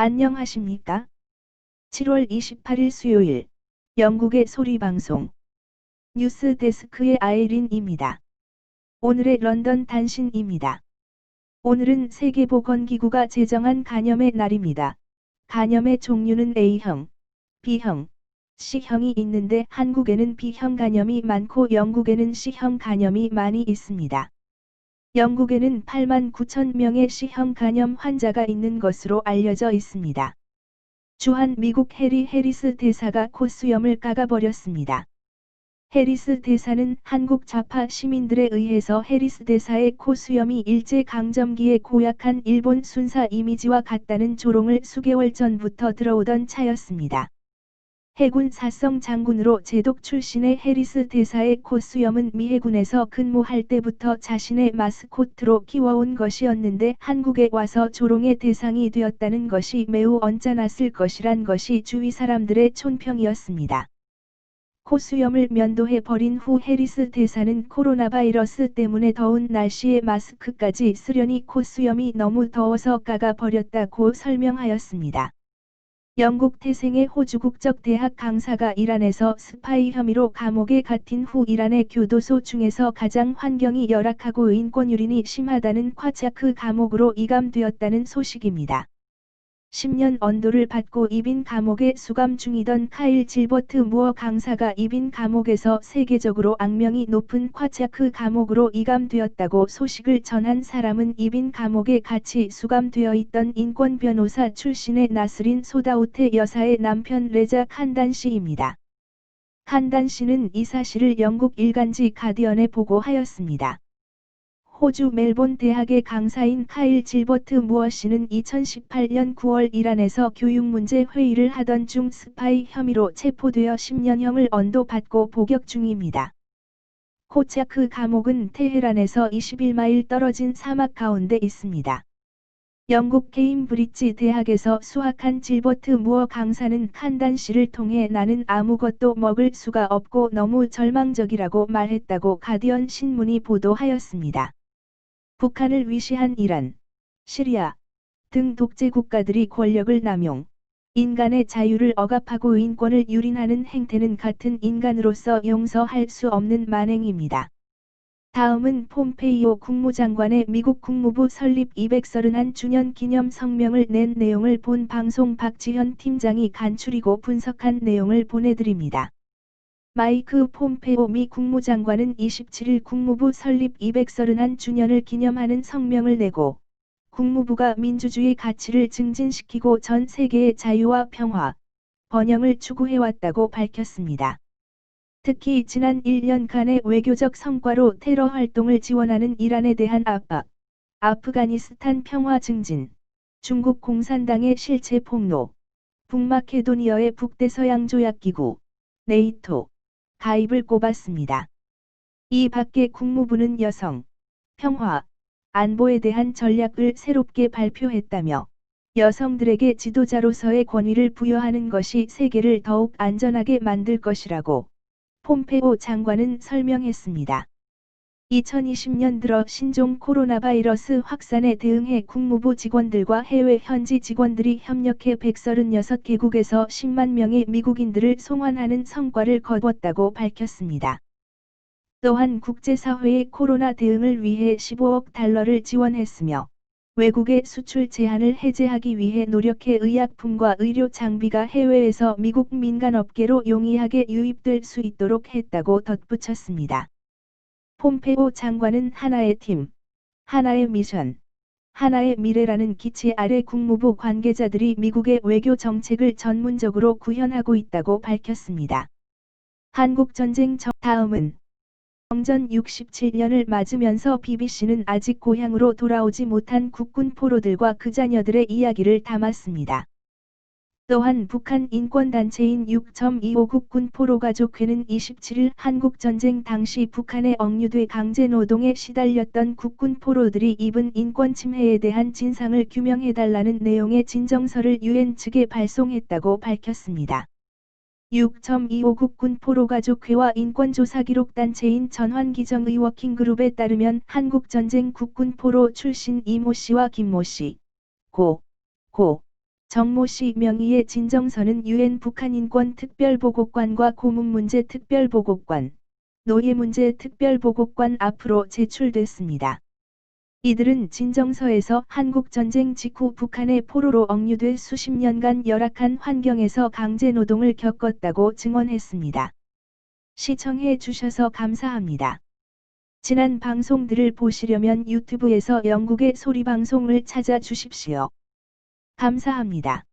안녕하십니까? 7월 28일 수요일 영국의 소리방송 뉴스 데스크의 아이린입니다. 오늘의 런던 단신입니다. 오늘은 세계보건기구가 제정한 간염의 날입니다. 간염의 종류는 A형, B형, C형이 있는데 한국에는 B형 간염이 많고 영국에는 C형 간염이 많이 있습니다. 영국에는 8만 9천 명의 C형 간염 환자가 있는 것으로 알려져 있습니다. 주한 미국 해리 해리스 대사가 코수염을 깎아버렸습니다. 해리스 대사는 한국 좌파 시민들에 의해서 해리스 대사의 코수염이 일제강점기에 고약한 일본 순사 이미지와 같다는 조롱을 수개월 전부터 들어오던 차였습니다. 해군 사성 장군으로 제독 출신의 해리스 대사의 코수염은 미 해군에서 근무할 때부터 자신의 마스코트로 키워온 것이었는데 한국에 와서 조롱의 대상이 되었다는 것이 매우 언짢았을 것이란 것이 주위 사람들의 촌평이었습니다. 코수염을 면도해 버린 후 해리스 대사는 코로나 바이러스 때문에 더운 날씨에 마스크까지 쓰려니 코수염이 너무 더워서 까가 버렸다고 설명하였습니다. 영국 태생의 호주 국적 대학 강사가 이란에서 스파이 혐의로 감옥에 갇힌 후 이란의 교도소 중에서 가장 환경이 열악하고 인권 유린이 심하다는 콰차크 감옥으로 이감되었다는 소식입니다. 10년 언도를 받고 이빈 감옥에 수감 중이던 카일 질버트 무어 강사가 이빈 감옥에서 세계적으로 악명이 높은 콰차크 감옥으로 이감되었다고 소식을 전한 사람은 이빈 감옥에 같이 수감되어 있던 인권 변호사 출신의 나스린 소다우테 여사의 남편 레자 칸단 씨입니다. 칸단 씨는 이 사실을 영국 일간지 가디언에 보고하였습니다. 호주 멜본 대학의 강사인 카일 질버트 무어 씨는 2018년 9월 이란에서 교육 문제 회의를 하던 중 스파이 혐의로 체포되어 10년형을 언도받고 복역 중입니다. 코차크 감옥은 테헤란에서 21마일 떨어진 사막 가운데 있습니다. 영국 케임브리지 대학에서 수학한 질버트 무어 강사는 칸단 씨를 통해 나는 아무것도 먹을 수가 없고 너무 절망적이라고 말했다고 가디언 신문이 보도하였습니다. 북한을 위시한 이란, 시리아 등 독재 국가들이 권력을 남용, 인간의 자유를 억압하고 인권을 유린하는 행태는 같은 인간으로서 용서할 수 없는 만행입니다. 다음은 폼페이오 국무장관의 미국 국무부 설립 231주년 기념 성명을 낸 내용을 본 방송 박지현 팀장이 간추리고 분석한 내용을 보내드립니다. 마이크 폼페오 미 국무장관은 27일 국무부 설립 231주년을 기념하는 성명을 내고 국무부가 민주주의 가치를 증진시키고 전 세계의 자유와 평화, 번영을 추구해왔다고 밝혔습니다. 특히 지난 1년간의 외교적 성과로 테러 활동을 지원하는 이란에 대한 압박, 아프가니스탄 평화 증진, 중국 공산당의 실체 폭로, 북마케도니아의 북대서양 조약기구, 네이토, 가입을 꼽았습니다. 이 밖에 국무부는 여성, 평화, 안보에 대한 전략을 새롭게 발표했다며 여성들에게 지도자로서의 권위를 부여하는 것이 세계를 더욱 안전하게 만들 것이라고 폼페오 장관은 설명했습니다. 2020년 들어 신종 코로나 바이러스 확산에 대응해 국무부 직원들과 해외 현지 직원들이 협력해 136개국에서 10만 명의 미국인들을 송환하는 성과를 거뒀다고 밝혔습니다. 또한 국제사회의 코로나 대응을 위해 15억 달러를 지원했으며 외국의 수출 제한을 해제하기 위해 노력해 의약품과 의료 장비가 해외에서 미국 민간업계로 용이하게 유입될 수 있도록 했다고 덧붙였습니다. 폼페오 장관은 하나의 팀, 하나의 미션, 하나의 미래라는 기치 아래 국무부 관계자들이 미국의 외교 정책을 전문적으로 구현하고 있다고 밝혔습니다. 한국 전쟁 전 다음은 정전 67년을 맞으면서 BBC는 아직 고향으로 돌아오지 못한 국군 포로들과 그 자녀들의 이야기를 담았습니다. 또한 북한 인권단체인 6.25 국 군 포로가족회는 27일 한국전쟁 당시 북한에 억류돼 강제노동에 시달렸던 국군 포로들이 입은 인권 침해에 대한 진상을 규명해달라는 내용의 진정서를 유엔 측에 발송했다고 밝혔습니다. 6.25 국 군 포로가족회와 인권조사기록단체인 전환기정의 워킹그룹에 따르면 한국전쟁 국군 포로 출신 이모 씨와 김모 씨, 고, 고, 정모 씨 명의의 진정서는 유엔 북한인권 특별보고관과 고문문제 특별보고관, 노예문제 특별보고관 앞으로 제출됐습니다. 이들은 진정서에서 한국전쟁 직후 북한의 포로로 억류돼 수십 년간 열악한 환경에서 강제노동을 겪었다고 증언했습니다. 시청해 주셔서 감사합니다. 지난 방송들을 보시려면 유튜브에서 영국의 소리방송을 찾아 주십시오. 감사합니다.